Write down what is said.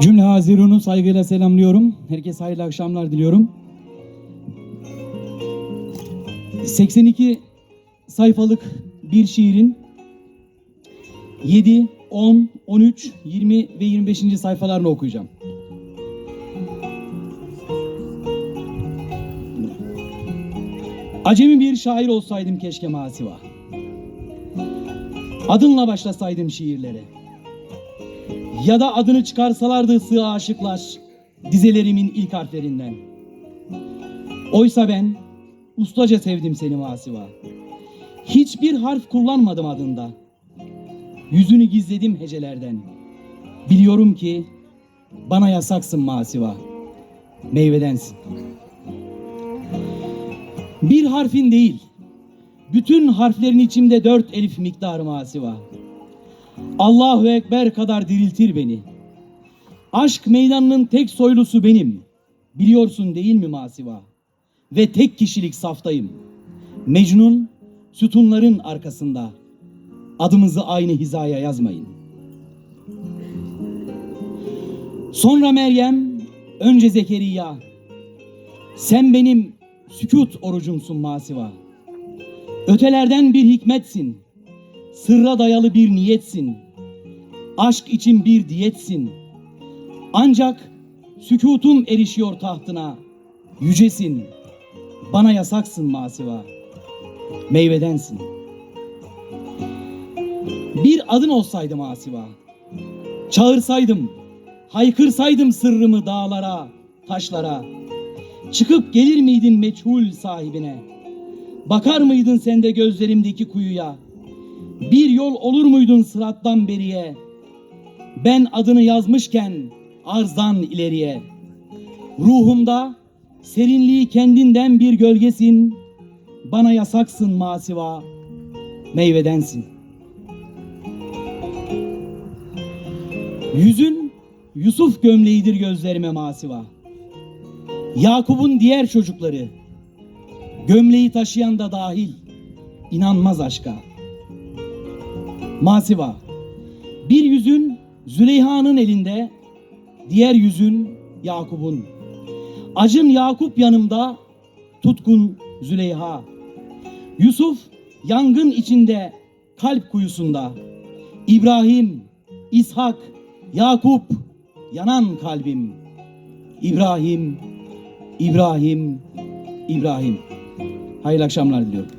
Cümle Hazirun'u saygıyla selamlıyorum. Herkese hayırlı akşamlar diliyorum. 82 sayfalık bir şiirin 7, 10, 13, 20 ve 25. sayfalarını okuyacağım. Acemi bir şair olsaydım keşke masiva. Adınla başlasaydım şiirlere. Ya da adını çıkarsalardı sığ aşıklar dizelerimin ilk harflerinden. Oysa ben ustaca sevdim seni Masiva. Hiçbir harf kullanmadım adında. Yüzünü gizledim hecelerden. Biliyorum ki bana yasaksın Masiva. Meyvedensin. Bir harfin değil, bütün harflerin içimde dört elif miktarı Masiva. Allahu Ekber kadar diriltir beni. Aşk meydanının tek soylusu benim. Biliyorsun değil mi Masiva? Ve tek kişilik saftayım. Mecnun sütunların arkasında. Adımızı aynı hizaya yazmayın. Sonra Meryem, önce Zekeriya. Sen benim sükut orucumsun Masiva. Ötelerden bir hikmetsin. Sırra dayalı bir niyetsin. Aşk için bir diyetsin. Ancak sükutum erişiyor tahtına. Yücesin. Bana yasaksın masiva. Meyvedensin. Bir adın olsaydı masiva. Çağırsaydım, haykırsaydım sırrımı dağlara, taşlara. Çıkıp gelir miydin meçhul sahibine? Bakar mıydın sen de gözlerimdeki kuyuya? Bir yol olur muydun sırattan beriye? Ben adını yazmışken arzdan ileriye. Ruhumda serinliği kendinden bir gölgesin. Bana yasaksın masiva, meyvedensin. Yüzün Yusuf gömleğidir gözlerime masiva. Yakup'un diğer çocukları, gömleği taşıyan da dahil, inanmaz aşka. Masiva. Bir yüzün Züleyha'nın elinde, diğer yüzün Yakup'un. Acın Yakup yanımda, tutkun Züleyha. Yusuf yangın içinde, kalp kuyusunda. İbrahim, İshak, Yakup, yanan kalbim. İbrahim, İbrahim, İbrahim. Hayırlı akşamlar diliyorum.